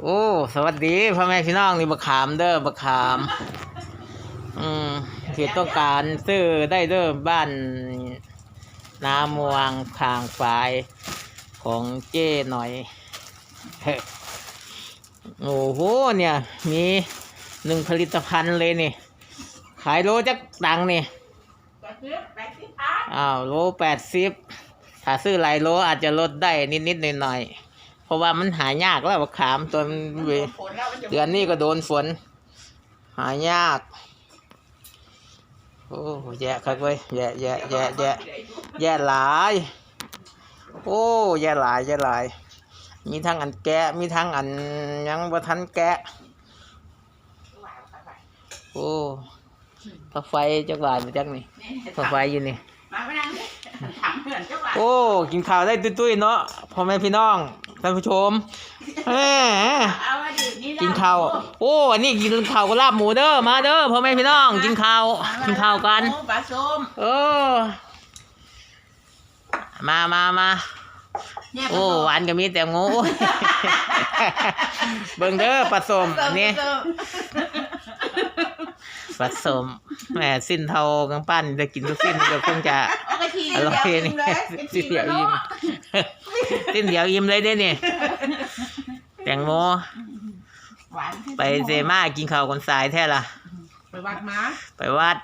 โอ้ สวัสดีพ่อแม่พี่น้องนี่บักขามเด้อบักขาม อืมเขตต้องการซื้อได้เด้อบ้านนามวงทางฝายของเจ้หน่อยเฮ้ยโอ้โห เนี่ย มีหนึ่งผลิตภัณฑ์เลยนี่ ขายโลจักตังค์นี่แปดสิบแปดสิบพันอ้าวโลแปดสิบ ถ้าซื้อหลายโลอาจจะลดได้นิดๆหน่อยๆเพราะว่ามันหายากแล้วบักขามตัวมันเวผลแล้วมันจะเดือนนี้ก็โดนฝน หายากโอ้แย่ครับเว้ยแย่แย่แย่แย่แย่หลาย โอ้แย่หลายแย่หลาย มีทั้งอันแกะมีทั้งอันยังบ่ทันแกะโอ้ปลั๊กไฟจักบาทบ่จักนี่ปลั๊กไฟอยู่นี่มาไม่นั่ง ถามเพื่อนเจ้าว่าโอ้ กินข้าวได้ตุ้ยๆเนาะพ่อแม่พี่น้องท่านผู้ชมแหมเอามาดินี่กินข้าวโอ้อันนี้กินข้าวกับลาบหมูเด้อมาเด้อพ่อแม่พี่น้อง กินข้าวกินข้าวกันปลาส้มเออ มามามาเนี่ยโอ้หวานก็มีแต่งูโอ้ยเบิ่งเด้อปลาสมนี่ปลาสมแหมสิ้นเทากังปั้นจะกินทุกสิ้นก็คงจะเอากระทีอร่อยนี่เลยสิ้นเดียวยิ้มสิ้นเดียวยิ้มเลยเด้นี่แตงโมหวานไปเซมากินข้าวคนสายแท้ล่ะ ไปวัดมา ไปวัด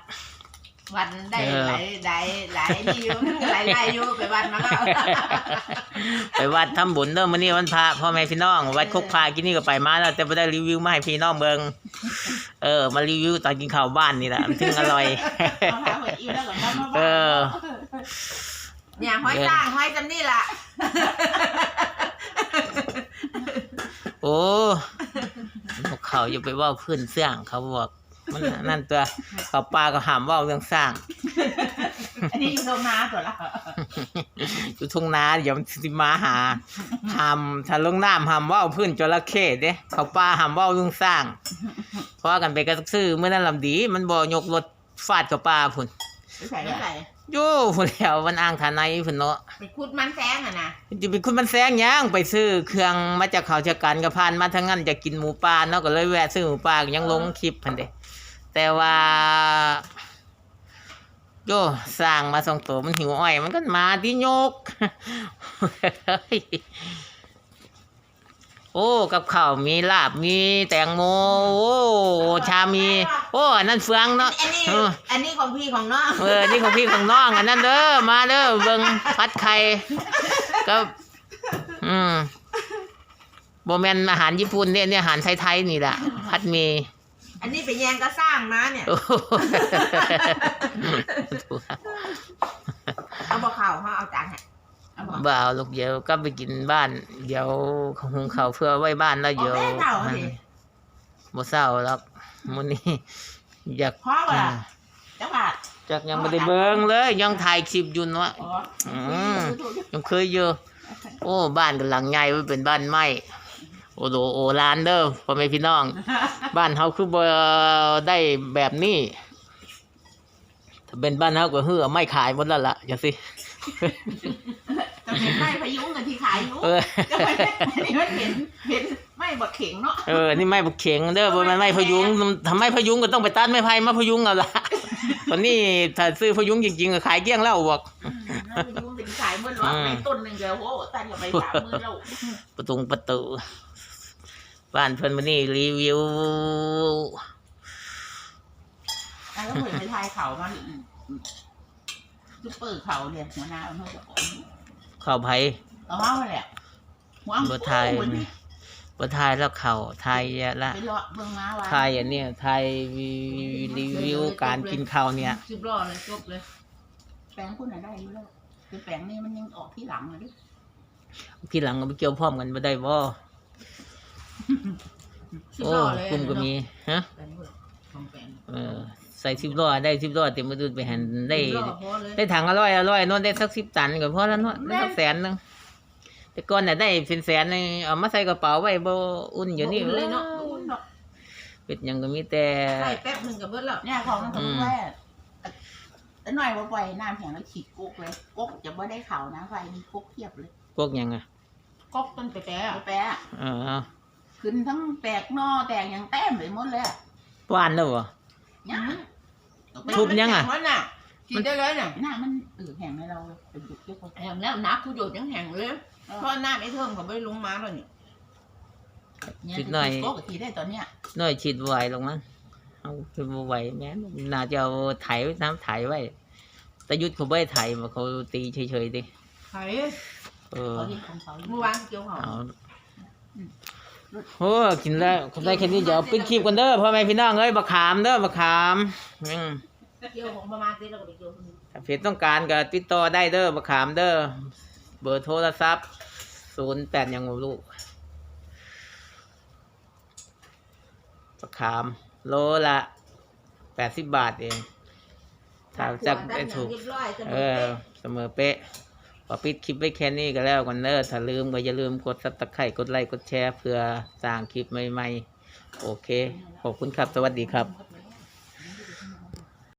วันได้เออหลายหลายหลายดีอยู่หลายหลายอยู่ไปวัดมาแล้วไปวัดทำบุญเด้อมื้อนี้วันพระพ่อแม่พี่น้อง วัดคกพากินนี่ก็ไปมาแล้วแต่ไม่ได้รีวิวมาให้พี่น้องเบิงเออ มารีวิวตอนกินข้าวบ้านนี่แหละมันถึงอร่อยเอาหาหัวอิ่ มแล้วก็มามาเออเนี่ยห้อยจ้างห้อยจำนี่ล่ะ โอ้นกเขาอย่าไปเว่าพื้นเสื่องเขาบอกมันนั่นตัวเขาปลาก็ห้ามเว่าเรื่องสร้าง อันนี้อยู่ตรงนาตัวละอยู่ทุ่งนาเดี๋ยวมันสิมาหาห้ามถ้าลงน้ำห้ามเว่าพื้นจระเข้เด้เขาปลาห้ามเว่าเรื่องสร้างเพราะกันไปกระซื้อเมื่อนั้นลำดี มันบ่ยกรถฟาดกับปลาพุ่นไปใส่ไม่ใส่ โย่พุ่นแล้วมันอ้างฐานในพุ่นเนาะไปคุดมันแซงอะนะจะเป็นคุณมันแซงหยังไปซื้อเครื่องมาจากเขาจากกันกับพานมาทั้งนั้นจะกินหมูปลาเนาะก็เลยแวะซื้อหมูปลาก็ยังลงคลิปพันเดแต่ว่า โย่สร้างมาสองตัวมันหิวอ้อย มันก็มาที่โยก โอ้กับข้าวมีลาบมีแตงโมโอ้ชามี โอ้อันนั้นเฟืองเนาะอันนี้เอออันนี้ของพี่ของน้องเออนี่ของพี่ของน้องอันนั้นเด้อมาเด้อเบิ่งพัดไข่ก็อืมโบแมนอาหารญี่ปุ่นเนี่ยเนี่ยอาหารไทยๆนี่แหละพัดหมีอันนี้ไปแยงก็สร้างมาเนี่ยโอ้โหเอาบอกข่าวเขาเอาจานให้เอา บอกบ่าวลูกเดี๋ยวก็ไปกินบ้าน เดี๋ยวหุงข้าวเพื่อไว้บ้านแล้วเดี๋ยวเอาแม่เต่าสิบ่เศร้าแล้วมื้อนี้อยากพ่อว่าจังหวัดจักยังไม่ได้เบิ่งเลย ยังถ่ายคลิปอยู่เนาะอ๋ออืมยังเคยอยู่โอ้บ้านกันหลังใหญ่ไว้เป็นบ้านไม้โอ้โหโอลานเด้อพ่อแม่พี่น้อง บ้านเฮาคือบ่ได้แบบนี้ถ้าเป็นบ้านเฮาก็เฮือไม่ขายหมดแล้วล่ะจังซี่ ก็เห็นไม่พยุงกันที่ขายอยู่เออ ก็ไม่อันนี้มันเห็นเห็นไม่บดเข่งเนาะเออ นี่ไม้บักเข็งเด้อบ่แม่นไม้พยุงทำไมพยุงก็ต้องไปตัดไม้ไผ่มาพยุงเอาล่ะตอนนี้ถ้าซื้อพยุงจริงๆก็ขายเกลี้ยงแล้วบอกแล้วพยุงเป็นขายเมื่อหลอกในต้นหนึ่งเดียวโอ้ตันกับไปสามมือแล้ว ประตูประตู บ้านเพิ่นมื้อนี้รีวิว แล้วก็เหมือนไปทายเขามาซุปเปอร์เขาเนี่ยหัวหน้าเอาเมื่อจะก่อน ข้าวไผ่เอาว่าแหละหัวบ่ทายเหมือนบ่ทายแล้วเข้าทายละไปเลาะเบิ่งมาว่าทายอันเนี้ยทายรีวิวการกินข้าวเนี่ยสิบล้อเลยจบเลย แปลงคุณน่ะได้อยู่แล้วคือแปลงนี้มันยังออกที่หลังเลยดิที่หลังก็ไปเกี่ยวพร้อมกันบ่ได้บ่สิบโอ้ล้อเลยกลุ่มก็มีฮะ ใส่สิบล้อได้สิบล้อเต็มมาดูไปหันได้สิบล้อพอเลยได้ถังอร่อยอร่อยโนนได้สักสิบตันก็พอแล้วเนาะได้สักแสนหนึงแต่ก่อนน่ะได้เป็นแสนหนึงเอามาใส่กระเป๋าไว้บ่อุ่นอยู่นี่เลยเนาะอุ่นเนาะเป็ดหยังก็มีแต่ ใส่แป๊บหนึ่งกับเบิดแล้วเนี่ยของมันต้องแว่แต่หน่อยว่าปล่อยน้ำแข็งแล้วขีดกุ๊กเลยกุ๊กจะไม่ได้เข่านะไฟมีกุ๊กเทียบเลยพวกหยังอะก๊อกต้นแปะแปะเออขึ้นทั้งแตกนอแตกอย่างแต้มไปหมดเลยอะหวานแล้วบ่ ยังๆทุบยังอะมันแข็มันน่ะกินได้เลยน่ะหน้ามันเออแห้งให้เราเป็นจุดเยอะกว่าแห้งแล้วนักผู้โดดยังแห้งเลยเพราะน้ำไอ้เทิงเขาไม่ลงมาแล้วนี่เนี่ยคิดหน่อยโต๊ะกับทีได้ตอนเนี้ยน้อยฉีดไหวลงมั้งเอาคือบ่ไหวแม่นน่าจะเอาไถน้ำไถไว้แต่ยุทธเขาไม่ได้ไถมาเขาตีเฉยๆดิไข่เออเขาเรียกของเขาอยู่เมื่อวานเกี่ยวหอมเอา โอ้กินแล้วคนได้แค่นี้เดี๋ยวปิดคลิปกันเด้อพ่อแม่พี่น้องเอ้ยบักขามเด้อบักขามอืมเกี่ยวของประมาณนี้เราก็ไปเกี่ยวคนนี้ถ้าเพจต้องการก็ติดต่อได้เด้อบักขามเด้อเบอร์โทรศัพท์ศูนย์แปดยังบ่รู้บักขาม โลละแปดสิบบาทเองถ้าจะได้ถูกเรียบร้อยจะเออ เสมอเป๊ะ พอปิดคลิปไว้แค่นี้ก็แล้วกันเนอะถ้าลืมก็อย่าลืมกดซับสไครต์กดไลค์กดแชร์เพื่อสร้างคลิปใหม่ๆ โอเค ขอบคุณครับ สวัสดีครับ